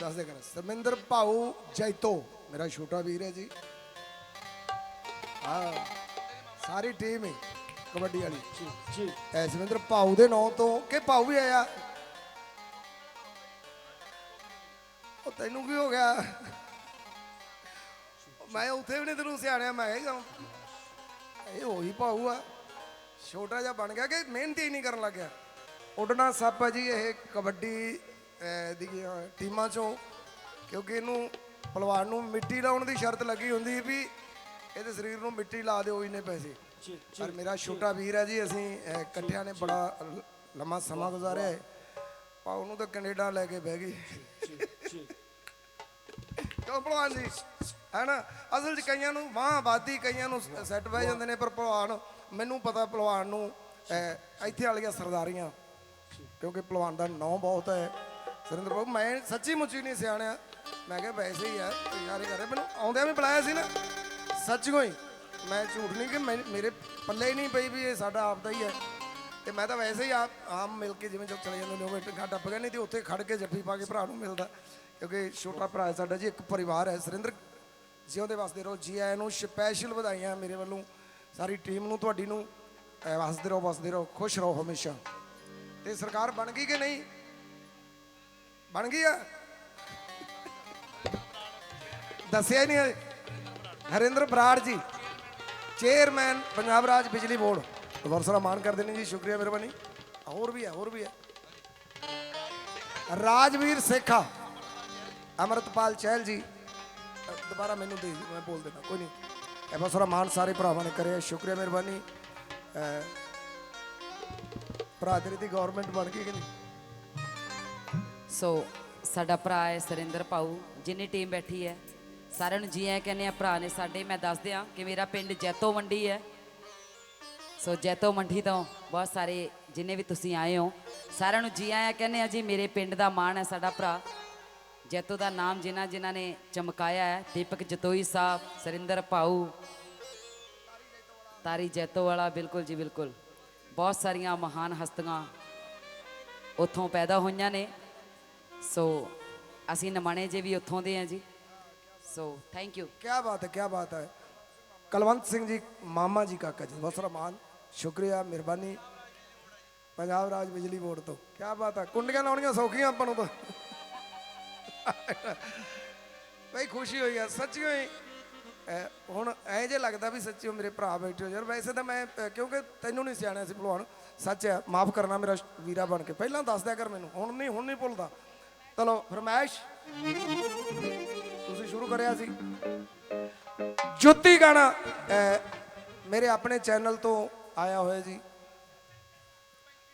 ਦੱਸ ਦੇ ਕਰ। ਸਮਿੰਦਰ ਭਾਊ ਜੈਤੋ ਮੇਰਾ ਛੋਟਾ ਵੀਰ ਹੈ ਜੀ। ਹਾਂ ਸਾਰੀ ਟੀਮ ਹੀ ਕਬੱਡੀ ਵਾਲੀ। ਜੀ ਜੀ। ਐ ਸਮਿੰਦਰ ਭਾਊ ਦੇ ਨਾਂ ਤੋਂ ਕਿ ਭਾਊ ਵੀ ਆਇਆ? ਉਹ ਤੈਨੂੰ ਕੀ ਹੋ ਗਿਆ? ਮੈਂ ਉੱਥੇ ਵੀ ਨਹੀਂ ਤੈਨੂੰ ਸਿਆਣਿਆ ਮੈਂ ਕਿਹਾ ਇਹ ਉਹੀ ਭਾਊ ਆ। ਛੋਟਾ ਜਿਹਾ ਬਣ ਗਿਆ ਕਿ ਮਿਹਨਤ ਹੀ ਨਹੀਂ ਕਰਨ ਲੱਗਿਆ? ਉੱਡਣਾ ਸੱਪ ਆ ਜੀ ਇਹ ਕਬੱਡੀ ਦੀਆਂ ਟੀਮਾਂ ਚੋਂ ਕਿਉਂਕਿ ਇਹਨੂੰ ਪਹਿਲਵਾਨ ਨੂੰ ਮਿੱਟੀ ਲਾਉਣ ਦੀ ਸ਼ਰਤ ਲੱਗੀ ਹੁੰਦੀ ਵੀ ਇਹਦੇ ਸਰੀਰ ਨੂੰ ਮਿੱਟੀ ਲਾ ਦਿਓ ਇੰਨੇ ਪੈਸੇ। ਪਰ ਮੇਰਾ ਛੋਟਾ ਵੀਰ ਹੈ ਜੀ ਅਸੀਂ ਇਕੱਠਿਆਂ ਨੇ ਬੜਾ ਲੰਮਾ ਸਮਾਂ ਗੁਜ਼ਾਰਿਆ ਹੈ। ਪਾਉ ਨੂੰ ਤਾਂ ਕੈਨੇਡਾ ਲੈ ਕੇ ਬਹਿ ਜੀ ਕਿਉਂ ਭਲਵਾਨ ਜੀ? ਹੈਨਾ? ਅਸਲ 'ਚ ਕਈਆਂ ਨੂੰ ਵਾਹ ਆਬਾਦੀ ਕਈਆਂ ਨੂੰ ਸੈੱਟ ਬਹਿ ਜਾਂਦੇ ਨੇ ਪਰ ਭਲਵਾਨ ਮੈਨੂੰ ਪਤਾ ਭਲਵਾਨ ਨੂੰ ਇੱਥੇ ਵਾਲੀਆਂ ਸਰਦਾਰੀਆਂ ਕਿਉਂਕਿ ਭਲਵਾਨ ਦਾ ਨਾਂ ਬਹੁਤ ਹੈ। ਸੁਰਿੰਦਰ ਬਾਬੂ, ਮੈਂ ਸੱਚੀ ਮੁੱਚੀ ਨਹੀਂ ਸਿਆਣਿਆ। ਮੈਂ ਕਿਹਾ ਵੈਸੇ ਹੀ ਆ ਯਾਰੇ ਕਰੇ। ਮੈਨੂੰ ਆਉਂਦਿਆਂ ਵੀ ਬੁਲਾਇਆ ਸੀ ਨਾ। ਸੱਚ ਕੋਈ ਮੈਂ ਝੂਠ ਨਹੀਂ ਕਿ ਮੈਂ- ਮੇਰੇ ਪੱਲੇ ਹੀ ਨਹੀਂ ਪਈ ਵੀ ਇਹ ਸਾਡਾ ਆਪਦਾ ਹੀ ਹੈ। ਤੇ ਮੈਂ ਤਾਂ ਵੈਸੇ ਹੀ ਆ ਆਮ ਮਿਲ ਕੇ ਜਿਵੇਂ ਜਦ ਚਲੇ ਜਾਂਦੇ ਨੇ ਉਹ ਟਿਕਾ ਟੱਪ ਗਏ ਨਹੀਂ ਤੇ ਉੱਥੇ ਖੜ ਕੇ ਜੱਫੀ ਪਾ ਕੇ ਭਰਾ ਨੂੰ ਮਿਲਦਾ। ਕਿਉਂਕਿ ਛੋਟਾ ਭਰਾ ਹੈ ਸਾਡਾ ਜੀ, ਇੱਕ ਪਰਿਵਾਰ ਹੈ। ਸੁਰਿੰਦਰ, ਜਿਉਂਦੇ ਵਸਦੇ ਰਹੋ। ਜੀ ਆਇਆਂ ਨੂੰ ਸਪੈਸ਼ਲ ਵਧਾਈਆਂ ਮੇਰੇ ਵੱਲੋਂ। ਸਾਰੀ ਟੀਮ ਨੂੰ, ਤੁਹਾਡੀ ਨੂੰ ਅਹ ਵਸਦੇ ਰਹੋ ਵਸਦੇ ਰਹੋ। ਖੁਸ਼ ਰਹੋ ਹਮੇਸ਼ਾ। ਤੇ ਸਰਕਾਰ ਬਣ ਗਈ ਕਿ ਨਹੀਂ? ਬਣ ਗਈ ਆ? ਦੱਸਿਆ ਹੀ ਨਹੀਂ ਹਰਿੰਦਰ ਬਰਾੜ ਜੀ, ਚੇਅਰਮੈਨ, ਪੰਜਾਬ ਰਾਜ ਬਿਜਲੀ ਬੋਰਡ। ਬਹੁਤ ਸਾਰਾ ਮਾਣ ਕਰਦੇ ਨੇ ਜੀ, ਸ਼ੁਕਰੀਆ ਮਿਹਰਬਾਨੀ। ਹੋਰ ਵੀ ਹੈ, ਹੋਰ ਵੀ ਹੈ। ਰਾਜਵੀਰ ਸੇਖਾ, ਅਮਰਤਪਾਲ ਚਹਿਲ ਜੀ। ਦੁਬਾਰਾ ਮੈਨੂੰ ਦੇ, ਮੈਂ ਬੋਲ ਦੇਣਾ ਕੋਈ ਨਹੀਂ। ਇਹ ਬਹੁਤ ਸਾਰਾ ਮਾਣ ਸਾਰੇ ਭਰਾਵਾਂ ਨੇ ਕਰਿਆ, ਸ਼ੁਕਰੀਆ ਮਿਹਰਬਾਨੀ। ਅ, ਦੀ ਗਵਰਨਮੈਂਟ ਬਣ ਗਈ ਕਿ ਨਹੀਂ? ਸੋ ਸਾਡਾ ਭਰਾ ਹੈ ਸਰਿੰਦਰ ਪਾਊ ਜਿੰਨੀ ਟੀਮ ਬੈਠੀ ਹੈ ਸਾਰਿਆਂ ਨੂੰ ਜੀ ਆਇਆਂ ਕਹਿੰਦੇ ਆ ਭਰਾ ਨੇ ਸਾਡੇ ਮੈਂ ਦੱਸ ਦਿਆਂ ਕਿ ਮੇਰਾ ਪਿੰਡ ਜੈਤੋ ਮੰਡੀ ਹੈ। ਸੋ ਜੈਤੋ ਮੰਡੀ ਤੋਂ ਬਹੁਤ ਸਾਰੇ ਜਿੰਨੇ ਵੀ ਤੁਸੀਂ ਆਏ ਹੋ ਸਾਰਿਆਂ ਨੂੰ ਜੀ ਆਇਆਂ ਕਹਿੰਦੇ ਆ ਜੀ ਮੇਰੇ ਪਿੰਡ ਦਾ ਮਾਣ ਹੈ ਸਾਡਾ ਭਰਾ। ਜੈਤੋ ਦਾ ਨਾਮ ਜਿਨ੍ਹਾਂ ਜਿਨ੍ਹਾਂ ਨੇ ਚਮਕਾਇਆ ਹੈ ਦੀਪਕ ਜਤੋਈ ਸਾਹਿਬ ਸਰਿੰਦਰ ਪਾਊ ਤਾਰੀ ਜੈਤੋ ਵਾਲਾ ਬਿਲਕੁਲ ਜੀ ਬਿਲਕੁਲ। ਬਹੁਤ ਸਾਰੀਆਂ ਮਹਾਨ ਹਸਤੀਆਂ ਉੱਥੋਂ ਪੈਦਾ ਹੋਈਆਂ ਨੇ ਸੋ ਅਸੀਂ ਨਮਾਣੇ ਜੇ ਵੀ ਉੱਥੋਂ ਦੇ ਆ ਜੀ ਸੋ ਥੈਂਕ ਯੂ क्या बात है क्या बात है ਕੁਲਵੰਤ ਸਿੰਘ ਜੀ ਮਾਮਾ ਜੀ ਕਾਕਾ ਜੀ ਬਹੁਤ ਸਾਰਾ ਮਾਨ ਸ਼ੁਕਰੀਆ ਮਿਹਰਬਾਨੀ ਪੰਜਾਬ ਰਾਜ ਬਿਜਲੀ ਬੋਰਡ ਤੋਂ ਕੀ ਬਾਤ ਹੈ ਕੁੰਡੀਆਂ ਲਾਉਣੀਆਂ ਸੌਖੀਆਂ ਆਪਾਂ ਨੂੰ ਤਾਂ ਬਈ ਖੁਸ਼ੀ ਹੋਈ ਆ ਸੱਚੀ ਹੋਈ ਅਹ ਹੁਣ ਐ ਜੇ ਲੱਗਦਾ ਵੀ ਸੱਚੀ ਉਹ ਮੇਰੇ ਭਰਾ ਬੈਠੇ ਹੋ ਯਾਰ ਵੈਸੇ ਤਾਂ ਮੈਂ ਕਿਉਂਕਿ ਤੈਨੂੰ ਨਹੀਂ ਸਿਆਣਿਆ ਸੀ ਭਲਵਾਨ ਸੱਚ ਹੈ ਮਾਫ ਕਰਨਾ ਮੇਰਾ ਵੀਰਾ ਬਣ ਕੇ। ਪਹਿਲਾਂ ਦੱਸ ਦਿਆ ਕਰ ਮੈਨੂੰ ਹੁਣ ਨਹੀਂ ਹੁਣ ਨਹੀਂ ਭੁੱਲਦਾ। ਚਲੋ ਫਰਮਾਇਸ਼। ਤੁਸੀਂ ਸ਼ੁਰੂ ਕਰਿਆ ਸੀ। ਜੁੱਤੀ ਗਾਣਾ ਮੇਰੇ ਆਪਣੇ ਚੈਨਲ ਤੋਂ ਆਇਆ ਹੋਇਆ ਜੀ।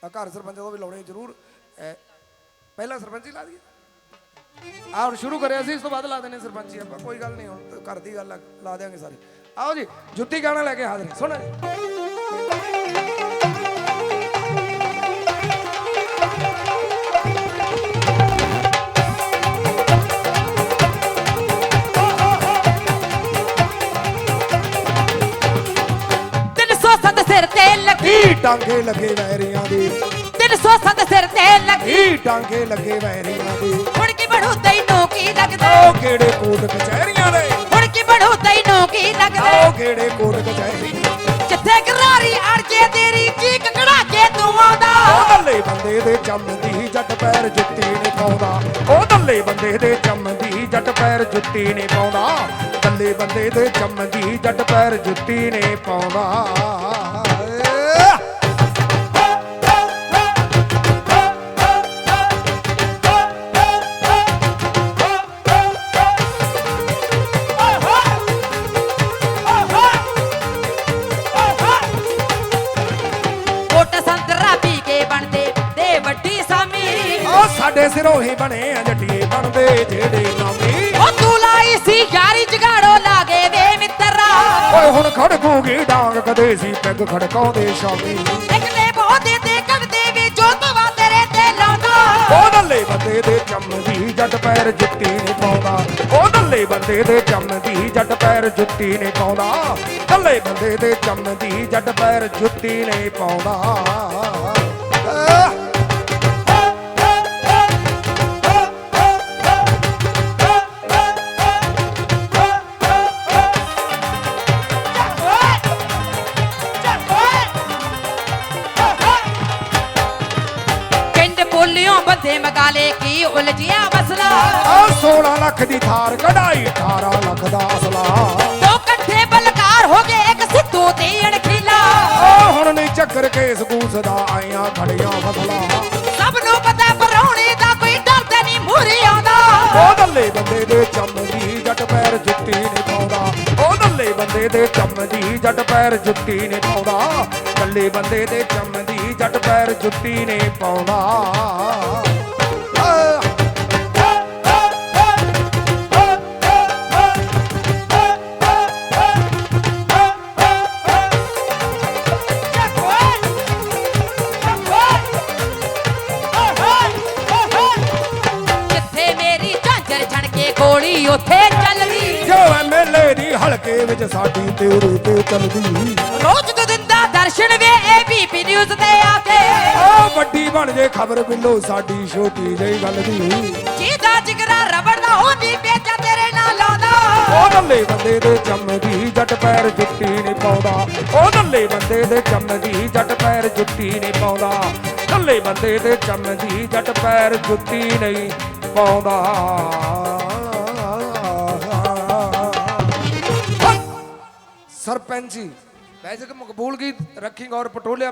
ਘਰ ਸਰਪੰਚ ਤੋਂ ਵੀ ਲਾਉਣੇ ਜ਼ਰੂਰ। ਅਹ, ਪਹਿਲਾਂ ਹੀ ਲਾ ਦਈਏ। ਆਹ ਹੁਣ ਸ਼ੁਰੂ ਕਰਿਆ ਸੀ ਇਸ ਤੋਂ ਬਾਅਦ ਲਾ ਦੇਣੇ ਸਰਪੰਚੀ ਆਪਾਂ ਕੋਈ ਗੱਲ ਨਹੀਂ ਹੁਣ ਘਰ ਦੀ ਗੱਲ ਆ, ਲਾ ਦੇਾਂਗੇ ਸਾਰੇ। ਆਓ ਜੀ ਜੁੱਤੀ ਗਾਣਾ ਲੈ ਕੇ ਹਾਜ਼ਰ ਹਾਂ। ਸੁਣੋ ਜੀ। ਤਿੰਨ ਸੌ ਸੱਤ ਸਿਰ ਤੇ ਲੱਗੀ। ਈ ਟਾਂਗੇ ਲੱਗੇ ਵੈਰੀਆਂ ਦੇ। ਤਿੰਨ ਸੌ ਸੱਤ ਸਿਰ ਤੇ ਲੱਗੀ। ਟਾਂਗੇ ਲੱਗੇ ਵੈਰੀਆਂ ਦੇ ਹੁਣ ਕੀ ਬਣੂ ਤੈਨੂੰ ਕੀ ਲੱਗਦਾ? ਉਹ ਕਿਹੜੇ ਕੋਟ ਕਚਹਿਰੀਆਂ ਦੇ? ਹੁਣ ਕੀ ਬਣੂ ਤੈਨੂੰ ਕੀ ਲੱਗਦਾ? ਉਹ ਕਿਹੜੇ ਕੋਟ ਕਚਹਿਰੀਆਂ ਜਿੱਥੇ ਗਰਾਰੀ ਅੜ ਜੇ ਤੇਰੀ ਚੀਕ ਕਢਾ ਕੇ ਤੂੰ ਆਉਂਦਾ। ਉਹ ਦੱਲੇ ਬੰਦੇ ਦੇ ਚੰਮਦੀ ਜੱਟ ਪੈਰ ਜੁੱਤੀ ਨਹੀਂ ਪਾਉਂਦਾ। ਉਹ ਦੱਲੇ ਬੰਦੇ ਦੇ ਚੰਮਦੀ ਜੱਟ ਪੈਰ ਜੁੱਤੀ ਨਹੀਂ ਪਾਉਂਦਾ। ਦੱਲੇ ਬੰਦੇ ਦੇ ਚੰਮਦੀ ਜੱਟ ਪੈਰ ਜੁੱਤੀ ਨਹੀਂ ਪਾਉਂਦਾ। ਉਹ ਸਾਡੇ ਸਿਰੋਂ ਹੀ ਬਣੇ ਆ ਜੱਟੀਏ ਬਣਦੇ ਜਿਹੜੇ ਨਾਮੀ। ਉਹ ਤੂੰ ਲਾਈ ਸੀ ਯਾਰੀ ਜਗਾੜੋ ਲਾਗੇ ਵੇ ਮਿੱਤਰਾ। ਓਏ ਹੁਣ ਖੜਕੂਗੀ ਡਾਂਗ ਕਦੇ ਸੀ ਪੈਗ ਖੜਕਾਉਂਦੇ ਸ਼ਾਮੀ। ਇਕਲੇ ਬਹੁਤੇ ਤੇ ਕੱਢਦੇ ਵੀ ਜੋਤਵਾ ਤੇਰੇ ਤੇ ਲਾਉਂਦਾ। ਉਹ ਦੱਲੇ ਬੰਦੇ ਦੇ ਚੰਮਦੀ ਜੱਟ ਪੈਰ ਜੁੱਤੀ ਨਹੀਂ ਪਾਉਂਦਾ। ਉਹ ਦੱਲੇ ਬੰਦੇ ਦੇ ਚੰਮਦੀ ਜੱਟ ਪੈਰ ਜੁੱਤੀ ਨਹੀਂ ਪਾਉਂਦਾ। ਦੱਲੇ ਬੰਦੇ ਦੇ ਚੰਮਦੀ ਜੱਟ ਪੈਰ ਜੁੱਤੀ ਨਹੀਂ ਪਾਉਂਦਾ। ਮਸਲਾ? ਆ 16 ਲੱਖ ਦੀ ਥਾਰ ਕਢਾਈ 18 ਲੱਖ ਦਾ ਅਸਲਾ। ਦੋ ਇਕੱਠੇ ਬਲਕਾਰ ਹੋ ਗਏ ਇੱਕ ਸਿੱਧੂ ਤੇ ਅਣਖੀਲਾ। ਆ ਹੁਣ ਨਹੀਂ ਚੱਕਰ ਕੇਸ ਗੂਸ ਦਾ ਆਈਆਂ ਖੜੀਆਂ ਫਸਲਾ। ਸਭ ਨੂੰ ਪਤਾ ਪਰੌਣੇ ਦਾ ਕੋਈ ਡਰਦਾ ਨਹੀਂ ਮੂਹਰੇ ਆਉਂਦਾ। ਉਹ ਦੱਲੇ ਬੰਦੇ ਦੇ ਚੰਮਦੀ ਜੱਟ ਪੈਰ ਜੁੱਤੀ ਦੱਲੇ ਬੰਦੇ ਦੇ ਚੰਮਦੀ ਜੱਟ ਪੈਰ ਜੁੱਤੀ ਨਹੀਂ ਪਾਉਂਦਾ। ਦੱਲੇ ਬੰਦੇ ਦੇ ਚੰਮਦੀ ਜੱਟ ਪੈਰ ਜੁੱਤੀ ਨਹੀਂ ਪਾਉਂਦਾ। ਉੱਥੇ ਚੱਲਦੀ। ਜੋ ਐਮਐਲਏ ਦੀ ਹਲਕੇ ਵਿੱਚ ਸਾਡੀ ਤੇਰੇ ਤੇ ਚੱਲਦੀ ਰੋਜ਼ ਤੂੰ ਦਿੰਦਾ ਦਰਸ਼ਨ ਵੇ ਏਬੀਪੀ ਨਿਊਜ਼ ਤੇ ਆ ਕੇ। ਵੱਡੀ ਬਣ ਜੇ ਖਬਰ ਬਿੱਲੋ ਸਾਡੀ ਛੋਟੀ ਜਿਹੀ ਗੱਲ ਦੀ। ਜਿਹਦਾ ਜਿਗਰਾ ਰਬੜ ਦਾ ਹੁੰਦੀ ਪੇਚਾ ਤੇਰੇ ਨਾਲ ਲਾਉਂਦਾ। ਉਹ ਦੱਲੇ ਬੰਦੇ ਦੇ ਚੰਮਦੀ ਜੱਟ ਪੈਰ ਜੁੱਤੀ ਨਹੀਂ ਪਾਉਂਦਾ। ਉਹ ਦੱਲੇ ਬੰਦੇ ਦੇ ਚੰਮਦੀ ਜੱਟ ਪੈਰ ਜੁੱਤੀ ਨਹੀਂ ਪਾਉਂਦਾ। ਦੱਲੇ ਬੰਦੇ ਦੇ ਚੰਮਦੀ ਜੱਟ ਪੈਰ ਜੁੱਤੀ ਨਹੀਂ ਪਾਉਂਦਾ। ਸਰਪੰਚੀ ਵੈਸੇ ਕਿ ਮਕਬੂਲ ਗੀਤ ਰੱਖੀ ਔਰ ਪਟੋਲਿਆ